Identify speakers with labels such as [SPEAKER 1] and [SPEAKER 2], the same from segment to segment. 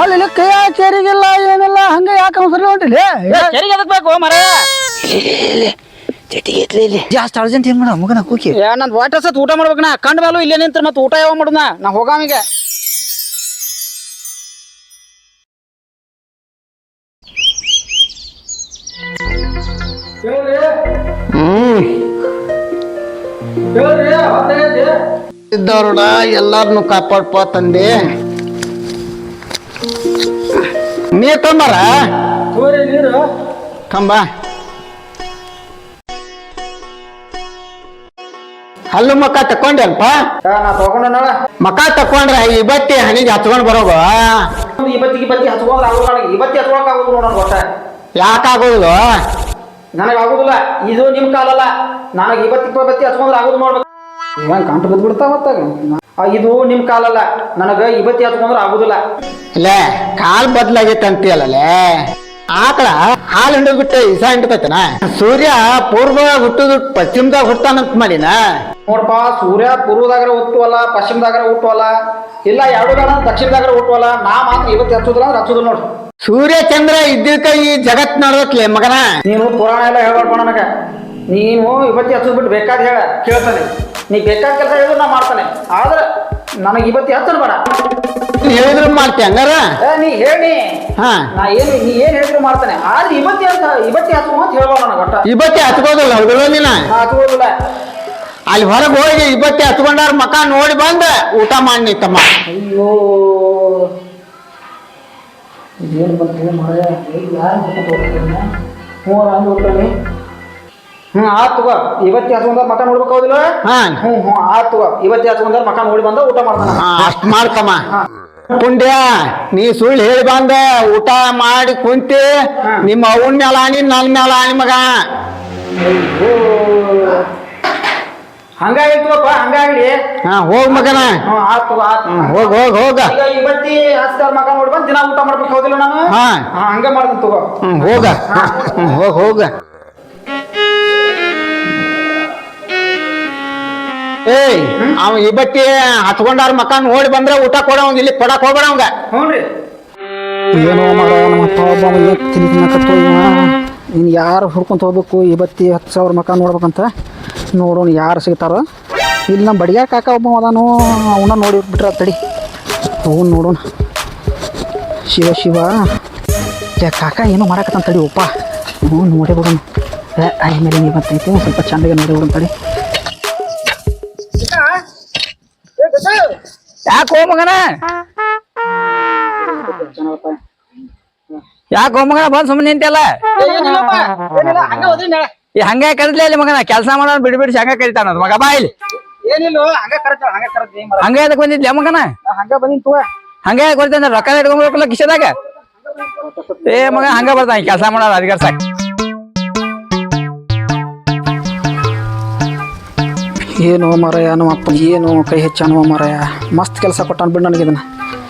[SPEAKER 1] ಅಲ್ಲಿ ಇಲ್ಲಿ ಕೈ ಚೇರಿಗಿಲ್ಲ ಏನಿಲ್ಲ ಹಂಗ ಯಾಕೆ ಅವಸರ ಹೊಂಟಿಲಿ
[SPEAKER 2] ಕೆರಿಗೆ ಎದಕ್ ಬೇಕು ಮರ
[SPEAKER 1] ಜಾಸ್ತಿ ಅರ್ಜೆಂಟ್ ಏನ್ ಮಾಡ ಮಗನ ಕೂಕಿ.
[SPEAKER 2] ಏ ನಂದು ವಾಟರ್ ಸತ್ ಊಟ ಮಾಡ್ಬೇಕಣ ನಾ. ಕಂಡ ಮೇಲೂ ಇಲ್ಲೇ ನಿಂತ್ರ ಮತ್ತೆ ಊಟ ಯಾವ ಮಾಡುದ ನಾ? ಹೋಗಾಮಿಗೆ
[SPEAKER 1] ಇದ್ದವ್ರಡ ಎಲ್ಲಾರನು ಕಾಪಾಡ್ಪ ತಂದೆ. ನೀರ್ ತಂಬಾರ? ಕಂಬ. ಹಲ್ಲು ಮಕ್ಕ ತಕೊಂಡಲ್ಪ
[SPEAKER 2] ನಾ ತಗೊಂಡ ನಾಳ
[SPEAKER 1] ಮಕ ತಕೊಂಡ್ರ ಈ ಬತ್ತಿ ಹನಿಗೆ ಹಚ್ಕೊಂಡ್ ಬರೋಗ?
[SPEAKER 2] ಈ ಬತ್ತಿ ಹಚ್ಕೊಂಡ್ರೆ ಆಗೋದು ನನಗೆ. ಈ ಬತ್ತಿ ಹಚ್ಕೊಳಕ್ ಆಗೋದು ನೋಡೋಣ ಗೊತ್ತ
[SPEAKER 1] ಯಾಕಾಗೋದು
[SPEAKER 2] ನನಗೆ ಆಗುದಿಲ್ಲ. ಇದು ನಿಮ್ ಕಾಲಲ್ಲ. ನನಗೆ ಈ ಬತ್ತಿ ಬತ್ತಿ ಹಚ್ಕೊಂಡ್ರೆ ಆಗೋದು ನೋಡ್ಬೇಕು. ಏನ್ ಕಂಟು ಬಿದ್ದು ಬಿಡ್ತಾವ ಮತ್ತಾಗ? ಆ, ಇದು ನಿಮ್ ಕಾಲಲ್ಲ. ನನಗ ಇವತ್ತಿ ಹತ್ಕೊಂಡ್ರೆ ಆಗುದಿಲ್ಲ.
[SPEAKER 1] ಲೇ ಕಾಲ್ ಬದ್ಲಾಗೈತೆ ಅಂತೀಯಲ್ಲೇ ಆಕಳ ಹಾಲು ಹಿಂಡದ್ ಬಿಟ್ಟು ಇಸ ಹಿಂಡ್ತೈತನ ಸೂರ್ಯ ಪೂರ್ವದಾಗ ಹುಟ್ಟುದು ಪಶ್ಚಿಮದಾಗ ಹುಟ್ಟಾನಂತ ಮಾಡಿನ?
[SPEAKER 2] ನೋಡಪ್ಪ ಸೂರ್ಯ ಪೂರ್ವದಾಗರ ಹುಟ್ಟುವಲ್ಲ ಪಶ್ಚಿಮದಾಗರ ಹುಟ್ಟುವಲ್ಲ ಇಲ್ಲ ಎರಡು ಬೇಡ ದಕ್ಷಿಣದಾಗರ ಹುಟ್ಟುವಲ್ಲ ನಾ ಮಾತ್ರ ಇವತ್ತು ಹಚ್ಚುದಿಲ್ಲ ಅಂದ್ರೆ ಹಚ್ಚುದಿಲ್ಲ ನೋಡು.
[SPEAKER 1] ಸೂರ್ಯ ಚಂದ್ರ ಇದ್ದಿದ್ಕ ಈ ಜಗತ್ ನಡ್ದತ್ಲೆ ಮಗನ?
[SPEAKER 2] ನೀನು ಪುರಾಣ ಎಲ್ಲ ಹೇಳ್ಬಾರ್ಪ ನನಗೆ. ನೀನು ಇವತ್ತಿ ಹಚ್ಚದ್ ಬಿಟ್ಟು ಬೇಕಾದ ಹೇಳ ಕೇಳ್ತಾನೆ. ನೀ ಬೇಕಾದ ಕೆಲಸ ಹೇಳಿದ್ರು ನಾ ಮಾಡ್ತಾನೆ. ಆದ್ರೆ ನನಗೆ ಇವತ್ತು ಹತ್ತಿರ ಬೇಡ.
[SPEAKER 1] ಹೇಳಿದ್ರು ಮಾಡ್ತೀಯ ಹಂಗಾರ?
[SPEAKER 2] ಏ, ನೀ ಹೇಳಿ.
[SPEAKER 1] ಹಾ.
[SPEAKER 2] ನಾ ಏನು ನೀ ಏನು ಹೇಳಿದ್ರು ಮಾಡ್ತಾನೆ. ಆದ್ರೆ ಇವತ್ತಿ ಅಂತ ಇವತ್ತಿ ಹತ್ತು ಅಂತ ಹೇಳ್ಬಾರ ನನಗೆ ಒಟ್ಟ.
[SPEAKER 1] ಇಬ್ಬತ್ತಿ ಹಚ್ಕೋದಿಲ್ಲ ಹೌದಲ್ಲ ನೀನ?
[SPEAKER 2] ನಾ
[SPEAKER 1] ಅಲ್ಲಿ ಹೊರಗೆ ಹೋಗಿ ಇಬ್ಬತ್ತಿ ಹತ್ಕೊಂಡಾರ ಮಕ ನೋಡಿ ಬಂದ ಊಟ ಮಾಡಿ ತಮ್ಮ
[SPEAKER 2] ಅಯ್ಯೋ. ಏನು ಬಂತು ಮರ ಯಾರು ಹ್ಞೂ ಹಂಗೆ ಹೋಗ್ತಾನೆ ಹ್ಞೂ ಆತ್ ತಗೋ. ಇವತ್ತಿ ಹಚ್ಕೊಂಡಾರ ಮಕ ನೋಡ್ಬೇಕು ಹೌದಿಲ್ಲ
[SPEAKER 1] ಹಾ.
[SPEAKER 2] ಹ್ಞೂ ಹ್ಞೂ ಆತ್ ಇವತ್ತು ಹಚ್ಕೊಂಡಾರ ಮಕ ನೋಡಿ ಬಂದ ಊಟ ಮಾಡ್ತಾನ.
[SPEAKER 1] ಹಾ, ಅಷ್ಟ್ ಪುಂಡ್ಯ ನೀ ಸುಳ್ಳು ಹೇಳಿ ಬಂದ ಊಟ ಮಾಡಿ ಕುಂತಿ ನಿಮ್ಮ ಅವನ್ ಮ್ಯಾಲ ಆಣಿ ನನ್ ಮ್ಯಾಲ ಆಣಿ ಮಗ.
[SPEAKER 2] ಹಂಗಾಗಿರ್ತವಪ್ಪ ಹಂಗಾಗ್ಲಿ
[SPEAKER 1] ಹಾ ಹೋಗ್ ಮಗನ.
[SPEAKER 2] ಹ್ಞೂ ಆತ್ ತಗೋ ಆತ್.
[SPEAKER 1] ಹ್ಮ್, ಹೋಗ್ ಹೋಗ್ ಹೋಗ.
[SPEAKER 2] ಈಗ ಇವತ್ತಿ ಹಚ್ತಾರ ಮಕ ನೋಡಿ ಬಂದು ದಿನ ಊಟ ಮಾಡ್ಬೇಕು ಹೌದಿಲ್ಲ ನಾನು?
[SPEAKER 1] ಹಾ.
[SPEAKER 2] ಹಾ ಹಂಗ ಮಾಡ್ತೀನಿ ತಗೋ.
[SPEAKER 1] ಹ್ಮ್ ಹೋಗ. ಹ್ಮ್ ಹೋಗ್ ಹೋಗ. ಏಯ್ ಅವ ಈ ಬಟ್ಟಿ ಹಚ್ಕೊಂಡಾರ ಮಕ್ಕ ನೋಡಿ ಬಂದ್ರೆ ಊಟ ಕೊಡವಂಗ ಇಲ್ಲಿ ಕೊಡಕ್ ಹೋಗ್ಬೇಡ ಅವಂಗ.
[SPEAKER 3] ಏನೋ ಮಾಡೋ ನಮ್ಮಪ್ಪ ಒಬ್ಬ ತಿನ್ ತಿನ್ನಕತ್ತು ಇನ್ನು ಯಾರು ಹುಡ್ಕೊಂತ ಹೋಗ್ಬೇಕು ಈ ಬತ್ತಿ ಹತ್ತು ಸಾವಿರ ಮಕ ನೋಡ್ಬೇಕಂತ. ನೋಡೋಣ ಯಾರು ಸಿಗ್ತಾರೋ. ಇಲ್ಲಿ ನಮ್ಮ ಬಡಿಯಾರ ಕಾಕ ಒಬ್ಬ ಅದಾನು ಅವನ್ನ ನೋಡಿ ಬಿಟ್ರ ತಡಿ. ಅವನು ನೋಡೋಣ. ಶಿವ ಶಿವ. ಏ ಕಾಕ ಏನೋ ಮಾಡಕತ್ತಂತ ತಡಿ ಒಪ್ಪ. ಹ್ಞೂ ನೋಡಿ ಬಿಡೋಣ. ಏ ಐ ಮೇಲೆ ನೀವು ಬರ್ತೈತೆ ಸ್ವಲ್ಪ ಚಂದಗೆ ನೋಡಿ ಬಿಡೋಣ ತಡಿ.
[SPEAKER 2] ಯಾಕೆ ಮಗನ?
[SPEAKER 3] ಯಾಕೆ ಮಗನ? ಬಂದು ಸುಮ್ಮನೆ ನಿಂತಲ್ಲ
[SPEAKER 2] ಇಲ್ಲಿ
[SPEAKER 3] ಈ ಹಂಗೆ ಕರೆದ್ಲಿ ಮಗನ? ಕೆಲಸ ಮಾಡೋಣ ಬಿಡಿ ಬಿಡಿಸಿ ಹಂಗ ಕರಿತಾನ ಮಗ. ಬಾ ಇಲ್ಲಿ.
[SPEAKER 2] ಹಂಗ
[SPEAKER 3] ಎದಕ್ ಬಂದಿದ್ಲಿ ಮಗನ?
[SPEAKER 2] ಹಂಗೆ
[SPEAKER 3] ಕೊಡ್ತೇನೆ ರೊಕ್ಕ ಇಟ್ಕೊಂಡ್ಬೇಕಲ್ಲ ಕಿಶದಾಗ? ಏ ಮಗ, ಹಂಗ ಬರ್ತಾನ, ಕೆಲಸ ಮಾಡೋಣ ಅಧಿಕಾರ ಸಾಕು. ಏನು ಮರಯ ನಮ್ಮಪ್ಪ ಏನು ಕೈ ಹೆಚ್ಚಾನವ ಮರಯ? ಮಸ್ತ್ ಕೆಲಸ ಕೊಟ್ಟಾನ ಬಿಡು ನನಗೆ ಇದನ್ನ.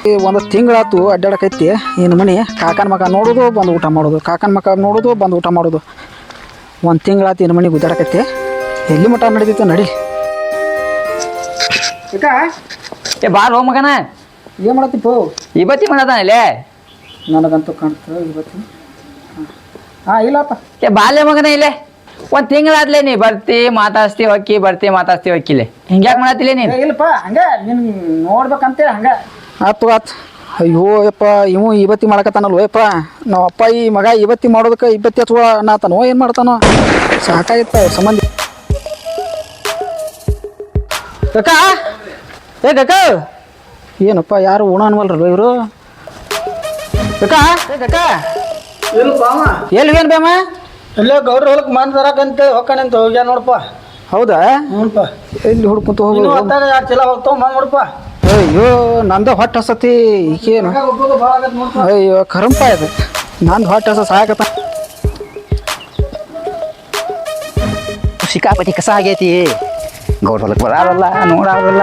[SPEAKER 3] ಈ ಒಂದು ತಿಂಗಳಾತು ಅಡ್ಡಾಡಕೈತಿ. ಏನು ಮನೆ? ಕಾಕನ ಮಗ ನೋಡೋದು ಬಂದು ಊಟ ಮಾಡೋದು. ಕಾಕನ ಮಗ ನೋಡೋದು ಬಂದು ಊಟ ಮಾಡೋದು. ಒಂದು ತಿಂಗಳಾತು ಏನು ಮನೆ ಗುದ್ದಾಡಕೈತಿ? ಎಲ್ಲಿ ಮಟ ನಡೀತಿತ್ತು ನಡಿ. ಏ ಬಾ ರೋ ಮಗನ.
[SPEAKER 2] ಏನು ಮಾಡತ್ತಿಪ್ಪು
[SPEAKER 3] ಇವತ್ತಿ ಮಾಡದಾನಲ್ಲೇ
[SPEAKER 2] ನನಗಂತೂ ಕಾಣ್ತು ಇವತ್ತಿ. ಹಾಂ ಇಲ್ಲಪ್ಪ.
[SPEAKER 3] ಏ ಬಾಲ್ಯ ಮಗನ ಇಲ್ಲೇ. ಒಂದ್ ತಿಂಗಳಾದ್ಲೆ ನೀ ಬರ್ತಿ ಮಾತಾಡ್ಸ್ತಿ ಹೊಕ್ಕಿ ಬರ್ತಿ ಮಾತಾಡ್ಸ್ತಿ ಹೊಕ್ಕಿಲೆ ಹಿಂಗ್ಯಾಕ್ ಮಾಡತ್ತಿಲ್ಲ ನೀನ್?
[SPEAKER 2] ಇಲ್ಲಪ್ಪ ಹಂಗ ನಿನ್ ನೋಡ್ಬೇಕಂತೇಳಿ ಹಂಗ.
[SPEAKER 3] ಆತು ಆತ್. ಅಯ್ಯೋ ಯಪ್ಪ ಇವು ಇವತ್ತಿ ಮಾಡಕತ್ತಾನಲ್ವ ಯಪ್ಪ. ನಮ್ಮ ಅಪ್ಪ ಈ ಮಗ ಇವತ್ತಿ ಮಾಡೋದಕ್ಕೆ ಇವತ್ತಿ ಹಚ್ಕೊ ಅನ್ನತಾನೋ ಏನು ಮಾಡ್ತಾನೋ. ಸಾಕಾಗಿತ್ತ ಅವ್ರ ಸಂಬಂಧ. ಕಕ್ಕ ಏ ಕಕ್ಕ ಏನಪ್ಪ ಯಾರು ಉಣ ಅನ್ವಲ್ರಲ್ಲ ಇವರು? ಕಕ್ಕ ಕಕ್ಕ ಏನ್ ಬೇಮ?
[SPEAKER 2] ಇಲ್ಲೇ ಗೌಡ್ರ ಹೊಲಕ್ ಮನ್ ತರಕಂತ ಹೊಕ್ಕಣಂತ ಹೋಗ್ಯಾ ನೋಡಪ್ಪ.
[SPEAKER 3] ಹೌದಾ?
[SPEAKER 2] ನೋಡಪ್ಪ
[SPEAKER 3] ಎಲ್ಲಿ ಹುಡ್ಕೊಂತ ಹೋಗಿ?
[SPEAKER 2] ಇನ್ನು ಹೊತ್ತಾಗ ಎರಡು ಚೀಲ ಹೋಗ್ತಾವ ಮಂದ್ ನೋಡಪ್ಪ.
[SPEAKER 3] ಅಯ್ಯೋ ನಂದ ಹೊಟ್ಟ ಹಸತಿ ಈಗೇನು
[SPEAKER 2] ಒಬ್ಬೊಬ್ಬ ಭಾಳ ಆಗತ್ತೆ ನೋಡಪ್ಪ.
[SPEAKER 3] ಅಯ್ಯೋ ಕರಂಪ ಇದು. ನಂದು ಹೊಟ್ಟ ಹಸ ಸಾಕತ್ತ ಸಿಕ್ಕಾಪಟ್ಟಿ ಕಸ ಆಗೈತಿ. ಗೌಡ್ರ ಹೊಲಕ್ಕೆ ಬರಾರಲ್ಲ ನೋಡಾರಲ್ಲ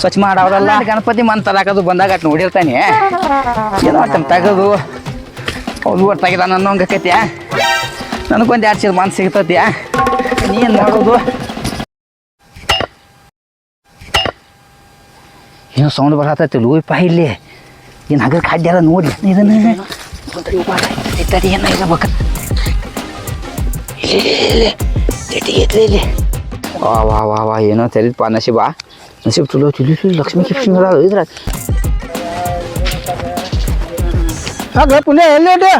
[SPEAKER 3] ಸ್ವಚ್ಛ ಮಾಡಾವ್ರಲ್ಲ ಗಣಪತಿ ಮನ್ ತರಾಕದು ಬಂದಾಗ ಅಟ್ ನೋಡಿರ್ತಾನೆ. ಏನೋ ಅಟ್ ತೆಗೆದು. ಅವ್ರು ಒಟ್ಟು ತೆಗಿದ ನನ್ನ ಹಂಗಕೈತಿ ನನಗೊಂದು ಎರಡು ಚೀಲ ಮನ್ ಸಿಗ್ತತಿ ನೀನು ಮಾಡೋದು? ಏನು ಸೌಂಡ್ ಬರತೈತಿ ಲೂಯಪ್ಪ ಇಲ್ಲಿ? ಏನು ಹಗರ್ ಖಾದ್ಯಾರ ನೋಡಿ. ಇದನ್ನ ಏನ ಇರಬೇಕು ಇಲ್ಲಿ ವಾ ವಾ ವಾ ವಾ, ಏನೋ ತೆರಿಪ್ಪ ನಸೀಬ ನಸೀಬ್ ಚಲೋ ಚಲೋ ಲಕ್ಷ್ಮಿ ಕಿಕ್ಷ್ಮಿ ಅದಾವ ಇದ್ರ.
[SPEAKER 4] ಪುಣ್ಯ ಎಲ್ಲಿ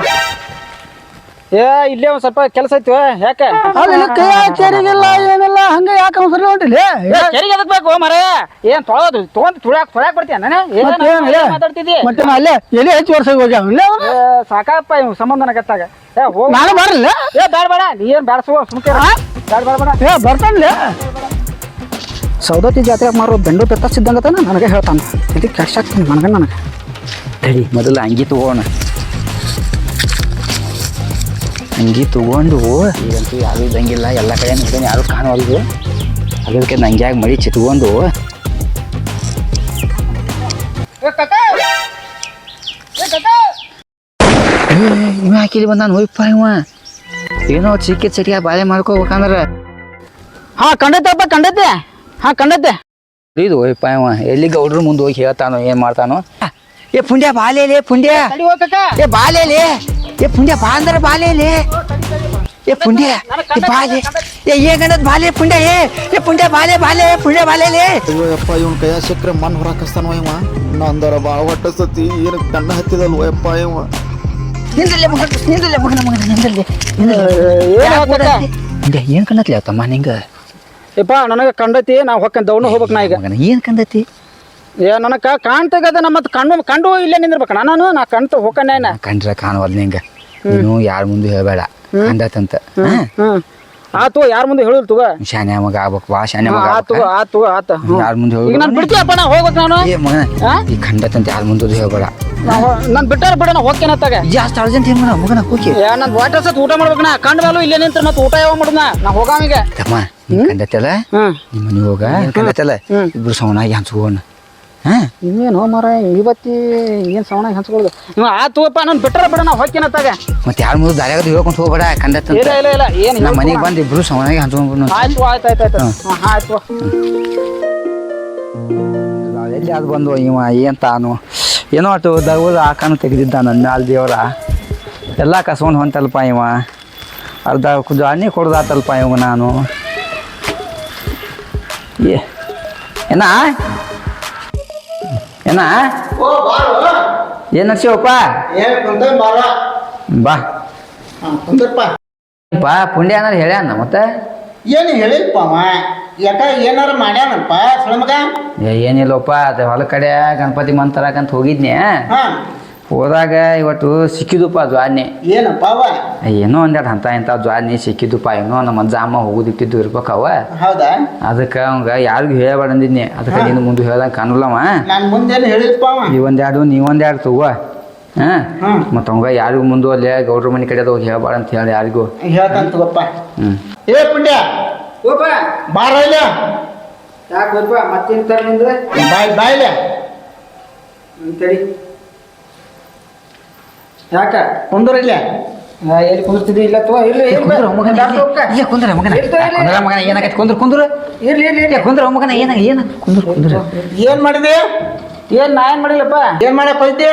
[SPEAKER 2] ಏ ಇಲ್ಲೇ ಒಂದ್ ಸ್ವಲ್ಪ ಕೆಲಸ ಐತಿ ಯಾಕ?
[SPEAKER 4] ಅಲ್ಲಿ ಕೈ ಹಾಕ್ಯಾರಿಗಿಲ್ಲ ಏನಿಲ್ಲ ಹಂಗೆ ಯಾಕೆ ಸರಿ ಹೊಂಟಿಲ್ಲ
[SPEAKER 2] ಕೆರಿಗೆ ಎದಕ್ ಬೇಕು ಮರೆ ಏನ್ ತೊಳೋದು? ತೊಗೊಂಡ್ ತುಳ್ಯಾಕ್ ತೊಳ್ಯಾಕ್ ಬರ್ತೀಯ ನಾನು? ಏನ್ ಮಾತಾಡ್ತಿದ್ದಿ?
[SPEAKER 4] ಮತ್ತೆ ನಾ ಅಲ್ಲೇ? ಎಲ್ಲಿ ಹೆಚ್ಚು ವರ್ಷ ಹೋಗ್ಯಾವ?
[SPEAKER 2] ಸಾಕಪ್ಪ ಇವ್ ಸಂಬಂಧನ ಗತ್ತಾಗ ಏ ಹೋಗ್.
[SPEAKER 4] ನಾನು ಬರಲ್ಲ
[SPEAKER 2] ಏ ಬೇಡ ಬೇಡ ನೀ ಏನ್ ಬೇಡ ಸುಮ್ ಸುಮ್ಕೆ. ಬೇಡ ಬೇಡ ಬೇಡ.
[SPEAKER 4] ಏ ಬರ್ತಾನ್ಲೆ ಸೌದತ್ತಿ ಜಾತ್ರೆ ಮಾರೋ ಬೆಂಡು ಬೆತ್ತಸಿದ್ದಂಗತಾನ ನನಗೆ ಹೇಳ್ತಾನೆ. ಇದಕ್ಕೆ ಕ್ಯಾಶ್ ಆಗ್ತಾನೆ ನನಗೆ ನನಗೆ.
[SPEAKER 3] ತಡಿ ಮೊದಲು ಅಂಗಿ ತಗೋಣ. ಅಂಗಿ ತಗೊಂಡು ಈಗಂತೂ ಯಾರು ಇದ್ದಂಗಿಲ್ಲ ಎಲ್ಲ ಕಡೆ ನೋಡ್ಕೊಂಡು ಯಾರು ಕಾಣವಲ್ದು. ಅದಕ್ಕೆ ನಂಗ್ಯಾಗ ಮಳಿ ಚಿತ್ಕೊಂಡು ಇವ ಹಾಕಿಲಿ ಬಂದ ಹೋಯ್ಪ ಇವ. ಏನೋ ಚಿಕ್ಕ ಚಿಟಿಯ ಬಾಳೆ ಮಾಡ್ಕೋಬೇಕಂದ್ರೆ.
[SPEAKER 4] ಹಾ ಕಂಡತ್ತಪ್ಪ ಕಂಡತ್ತೆ ಹಾ ಕಂಡತ್ತೆ
[SPEAKER 3] ಇದು ಹೋಯ್ಪ ಇವ. ಎಲ್ಲಿ ಗೌಡ್ರ ಮುಂದೆ ಹೋಗಿ ಹೇಳ್ತಾನೋ ಏನ್ ಮಾಡ್ತಾನೋ. ಏ ಪುಂಡ್ಯ ಬಾಳೆ ಪುಂಡ್ಯ ಏ ಬಾಲೇಲೆ ಏ ಪುಂಡ್ಯ ಬಾ ಅಂದ್ರೆ ಬಾಲೇಲೆ ಏ ಪುಂಡ್ಯ ಏ ಬಾಲೆ. ಏ ಗಣದ ಬಾಲೆ ಪುಂಡ್ಯ ಏ. ಏ ಪುಂಡ್ಯ ಬಾಲೆ ಬಾಲೆ ಪುಂಡ್ಯ ಬಾಲೇಲೆ
[SPEAKER 5] ಅಯ್ಯೋಯಪ್ಪ ಇವನ್ ಕೈಯ ಸಿಕ್ಕ್ರೆ ಮನ ಹೊರಕಸ್ತಾನ ಇವ ನಂದರ ಬಾ ಹೊಟ್ಟ ಸತಿ ಏನು ಕಣ್ಣ ಹತ್ತಿದಲ್ವ ಯಪ್ಪ ಇವ
[SPEAKER 3] ನಿಂದಲ್ಲೇ ಮಗ ನಿಂದಲ್ಲೇ ಮಗನ ಮಗನ ನಿಂದಲ್ಲೇ? ಪುಂಡ್ಯ ಏನ್ ಕಣ್ಣತ್ಲಿ ತಮ್ಮ ನಿಂಗ?
[SPEAKER 2] ಯಪ್ಪ ನನಗ ಕಂಡತಿ ನಾವು ಹೊಕ್ಕನ್ ದೌಡ್ನ ಹೋಗ್ಬೇಕು ನಾ ಈಗ.
[SPEAKER 3] ಏನು ಏನ್ ಕಂದತಿ
[SPEAKER 2] ಏ ನನಗ ಕಾಣ್ತಗದ ನಮ್ಮ ಕಣ್ಣು ಕಂಡು ಇಲ್ಲೇ ನಿಂದಿರ್ಬೇಕ. ನಾನು ನಾ ಕಣ್ತು ಹೋಗಣ್ಣ
[SPEAKER 3] ಕಂಡ್ರೆ ಕಾಣವಲ್ ನಿಂಗ. ನೀನು ಯಾರ ಮುಂದೆ ಹೇಳ್ಬೇಡ. ಕಂಡತಂತ.
[SPEAKER 2] ಆತು ಯಾರ ಮುಂದೆ ಹೇಳಿಲ್ ತುಗ.
[SPEAKER 3] ಶಾನೆ ಮಗ ಆಗ್ಬೇಕು. ವಾ ಶಾನೆ ಮಗ
[SPEAKER 2] ಆತು ಆತು ಆತ.
[SPEAKER 3] ಯಾರ ಮುಂದೆ
[SPEAKER 2] ಈಗ ನಾನು ಬಿಡ್ತೀಯಪ್ಪ ನಾ ಹೋಗ್ಬೇಕು ನಾನು.
[SPEAKER 3] ಏ
[SPEAKER 2] ಮಗ?
[SPEAKER 3] ಈ ಕಂಡತಂತ ಯಾರ ಮುಂದೆ ಹೇಳ್ಬೇಡ.
[SPEAKER 2] ನಾನು ಬಿಟ್ಟಾರ ಬಿಡ ನಾ ತಗ
[SPEAKER 3] ಜಾಸ್ತಿ ಅರ್ಜೆಂಟ್ ಏನ್ ಮಗ ಮಗನ ಕೂಕಿ
[SPEAKER 2] ಏ ನಾನು ವಾಟರ್ ಸತ್ ಊಟ ಮಾಡ್ಬೇಕು ನಾ. ಕಂಡ ಮೇಲೂ ಇಲ್ಲೇ ನಿಂತ್ರ ಮತ್ತೆ ಊಟ ಯಾವ ಮಾಡುದ ನಾ? ಹೋಗಾಮಿಗೆ
[SPEAKER 3] ತಮ್ಮ ನೀ ಕಂಡತ್ತಲ್ಲ ನಿಮ್ಮ ಮನೆ ಹೋಗ. ಕಂಡತ್ತಲ್ಲ. ಇಬ್ರು ಸೌನಾಗಿ ಹಂಚ್ಕೋಣ
[SPEAKER 2] ಇನ್ನೇನು ಮರ ಇವತ್ತಿ ಏನು ಸವಣ ಹಂಚ್ಕೊಳ್ಳೋದು? ನೀವು ಆತುವಪ್ಪ ನಾನು ಬಿಟ್ಟರೆ ಬಿಡ ನಾವು ಹೊಕ್ಕಿನ ತಾಗ
[SPEAKER 3] ಮತ್ತೆ ಯಾರ ಮುಂದೆ ದಾರ್ಯಾಗ ಹೇಳ್ಕೊಂಡು ಹೋಗ್ಬೇಡ ಕಂಡ
[SPEAKER 2] ಇಲ್ಲ ಇಲ್ಲ ಇಲ್ಲ ಏನು
[SPEAKER 3] ನಮ್ಮ ಮನೆಗೆ ಬಂದು ಇಬ್ರು ಸವಣಾಗಿ ಹಂಚ್ಕೊಂಡು
[SPEAKER 2] ಆಯ್ತು ಆಯ್ತು ಆಯ್ತು ಆಯ್ತು. ಹಾಂ. ಆಯ್ತು.
[SPEAKER 3] ಎಲ್ಲಿ ಅದು ಬಂದು ಇವ ಏನು ತಾನು. ಏನೋ ಅಷ್ಟು ದಗದ ಆಕಾನು ತೆಗೆದಿದ್ದ ನನ್ನ ಮ್ಯಾಲ ದೇವರ. ಎಲ್ಲ ಕಸ್ಕೊಂಡು ಹೊಂಟಲ್ಪ ಇವ. ಅರ್ಧ ಜಾನಿ ಕೊಡ್ದಾತಲ್ಪ ಇವ ನಾನು. ಏ ಏನ? ಏನ? ಏನ್ ನಡ್ಸಿವಪ್ಪ ಬಾ. ಪಾ ಪುಂಡ್ಯ ಏನಾರು ಹೇಳ್ಯಾನ ಮತ್ತೆ?
[SPEAKER 1] ಏನು ಹೇಳಿಲ್ಪ ಯಾಕ ಏನಾರ ಮಾಡ್ಯಾನಪ್ಪ ಸುಳಮಗ?
[SPEAKER 3] ಏನಿಲ್ಲಪ್ಪ ಅದು ಹೊಲ ಕಡೆ ಗಣಪತಿ ಮಂತರಾಕಂತ ಹೋಗಿದ್ನೇ
[SPEAKER 1] ಹಾ.
[SPEAKER 3] ಹೋದಾಗ ಇವತ್ತು ಸಿಕ್ಕಿದುಪ್ಪ ಜ್ವಾನೆ
[SPEAKER 1] ಏನಪ್ಪ ಅವ
[SPEAKER 3] ಏನೋ ಒಂದೆರಡು ಅಂತ ಇಂಥ ಜ್ವಾನೆ ಸಿಕ್ಕಿದ್ದುಪ್ಪ ಏನೋ ನಮ್ಮ ಜಾಮ ಹೋಗುದಿಟ್ಟಿದ್ದು ಇರ್ಬೇಕವ
[SPEAKER 1] ಹೌದಾ?
[SPEAKER 3] ಅದಕ್ಕೆ ಅವಂಗ ಯಾರಿಗೂ ಹೇಳಬೇಡ ಅಂದಿದ್ನೆ. ಅದಕ್ಕೆ ನೀನು ಮುಂದೆ ಹೇಳ್ದಂಗೆ ಕಾಣಲ್ಲವ.
[SPEAKER 1] ನಾನು ಮುಂದೇನು ಹೇಳಿಲ್ಪ ಅವ
[SPEAKER 3] ಈ ಒಂದೆರಡು ನೀ ಒಂದೆರಡು ತಗೋ. ಹಾಂ?
[SPEAKER 1] ಹ್ಮ್.
[SPEAKER 3] ಮತ್ತು ಅವಂಗ ಯಾರಿಗೂ ಮುಂದೆ ಅಲ್ಲೇ ಗೌಡ್ರ ಮನೆ ಕಡೆ ಹೋಗಿ ಹೇಳಬಾರ ಅಂತ ಹೇಳಿ ಯಾರಿಗೂ.
[SPEAKER 1] ಹೇಳ್ತಂತ ತಗೋಪ್ಪ.
[SPEAKER 3] ಹ್ಞೂ
[SPEAKER 1] ಏ ಪುಂಡ್ಯ
[SPEAKER 2] ಹೋಪ.
[SPEAKER 1] ಬಾರ ಇಲ್ಲ?
[SPEAKER 2] ಯಾಕೆ ಹೋಪ? ಮತ್ತೇನ್ ತರ ನಿಂದ್ರೆ?
[SPEAKER 1] ಬಾಯ್ ಬಾಯ್ಲೆ
[SPEAKER 2] ತಡಿ. ಯಾಕ?
[SPEAKER 1] ಕುಂದ್ರ ಇಲ್ಲ.
[SPEAKER 2] ಎಲ್ಲಿ ಕುಂದಿರ್ತಿದ್ದಿ ಇಲ್ಲ ತೋ
[SPEAKER 3] ಇಲ್ಲ
[SPEAKER 2] ಇಲ್ಲ
[SPEAKER 3] ಕುಂದ್ರ ಮಗನ. ಕುಂದ್ರ ಮಗನ ಏನಾಗೈತೆ? ಕುಂದ್ರ ಕುಂದ್ರ.
[SPEAKER 2] ಇರ್ಲಿ ಇರ್ಲಿ
[SPEAKER 3] ಏ ಕುಂದ್ರ ಮಗನ ಏನ ಏನ? ಕುಂದ್ರ ಕುಂದ್ರ.
[SPEAKER 1] ಏನ್ ಮಾಡಿದೆ?
[SPEAKER 2] ಏನ್ ನಾ ಏನು ಮಾಡಿಲ್ಲಪ್ಪ?
[SPEAKER 1] ಏನು ಮಾಡಕ್ಕೆ ಹೋಯ್ತಿ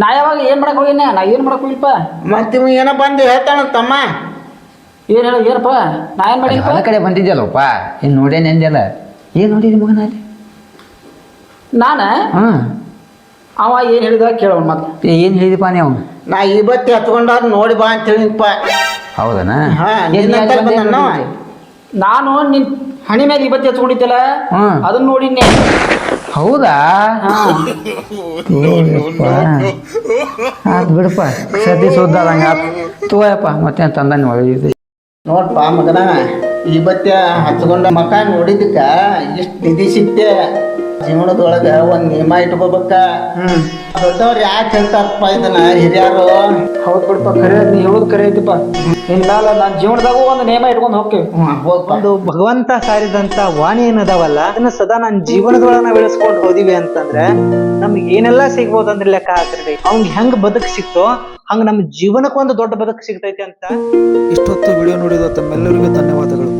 [SPEAKER 2] ನಾ ಯಾವಾಗ ಏನು ಮಾಡಕ್ ಹೋಗಿನ ನಾ ಏನು ಮಾಡಕ್ ಹೋಗಿಲ್ಪ
[SPEAKER 1] ಮತ್ತೆ ಇವ ಏನೋ ಬಂದು ಹೇಳ್ತಾನ ತಮ್ಮ.
[SPEAKER 2] ಏನ್ ಹೇಳ ಏನಪ್ಪ? ನಾ ಏನು ಮಾಡಿ
[SPEAKER 3] ಆ ಕಡೆ ಬಂದಿದ್ಯಲ್ಲಪ್ಪ. ಏನು ನೋಡೇನೆ ಅಂದ್ಯಲ್ಲ? ಏನು ನೋಡಿದಿ ಮಗನ ಅಲ್ಲಿ?
[SPEAKER 2] ನಾನ?
[SPEAKER 3] ಹಾಂ.
[SPEAKER 2] ಅವ ಏನು ಹೇಳಿದ ಕೇಳೋಣ ಮತ್ತೆ
[SPEAKER 3] ಏನು ಹೇಳಿದಪ್ಪ ನೀವು
[SPEAKER 1] ನಾ ಇವತ್ತು ಹತ್ಕೊಂಡಾರ ನೋಡಿ ಬಾ ಅಂತ ಹೇಳಿನಪ್ಪ.
[SPEAKER 3] ಹೌದನಾ?
[SPEAKER 1] ಹಾ ಬಂದಣ್ಣ
[SPEAKER 2] ನಾನು ನಿನ್ ಹಣಿ ಮೇಲೆ ಇವತ್ತು ಎತ್ಕೊಂಡಿದ್ದಲ್ಲ
[SPEAKER 3] ಹ್ಮ್.
[SPEAKER 2] ಅದನ್ನ ನೋಡಿನಿ
[SPEAKER 3] ಹೌದಾ? ಆತ್ ಬಿಡಪ್ಪ ಸತಿ ಸುದ್ದ ಹಂಗ ತಗೋಯಪ್ಪ ಮತ್ತೆ ತಂದ ಒಳಗಿದೆ
[SPEAKER 1] ನೋಡ್ಪ ಮಗನ ಇವತ್ತ ಹಚ್ಕೊಂಡ ಮಕ ನೋಡಿದಕ್ಕ ಎಷ್ಟು ನಿಧಿ ಸಿಕ್ತೆ. ಜೀವನದೊಳಗ ಒಂದ್ ನಿಯಮ ಇಟ್ಕೋಬೇಕ. ದೊಡ್ಡವ್ರು ಯಾಕೆ ಹೇಳ್ತಾರಪ್ಪ ಇದನ್ನ ಹಿರಿಯರು?
[SPEAKER 2] ಹೌದ್ ಬಿಡಪ್ಪ ಖರೆ ನೀ ಹೇಳೋದು ಖರೆ ಐತಿಪ್ಪ ಇನ್ ಮ್ಯಾಲ ನಾನ್ ಜೀವನದಾಗೂ ಒಂದು ನೇಮ ಇಟ್ಕೊಂಡು ಹೋಗ್ತೇವೆ.
[SPEAKER 6] ಒಂದು ಭಗವಂತ ಸಾರಿದಂತ ವಾಣಿ ಏನದಾವಲ್ಲ ಅದನ್ನ ಸದಾ ನನ್ನ ನಾವ್ ಬೆಳೆಸ್ಕೊಂಡು ಹೋದಿವಿ ಅಂತಂದ್ರೆ ನಮ್ಗೆ ಏನೆಲ್ಲ ಸಿಗ್ಬೋದು ಅಂದ್ರೆ ಲೆಕ್ಕ ಹಾಕ್ರಿ ಅವ್ನ್ ಹೆಂಗ್ ಬದುಕ್ ಸಿಕ್ತೋ ಹಂಗ ನಮ್ ಜೀವನಕ್ಕೊಂದು ದೊಡ್ಡ ಬದುಕು ಸಿಗ್ತೈತಿ ಅಂತ.
[SPEAKER 5] ಇಷ್ಟೊತ್ತು ವಿಡಿಯೋ ನೋಡಿದ ತಮ್ಮೆಲ್ಲರಿಗೂ ಧನ್ಯವಾದಗಳು.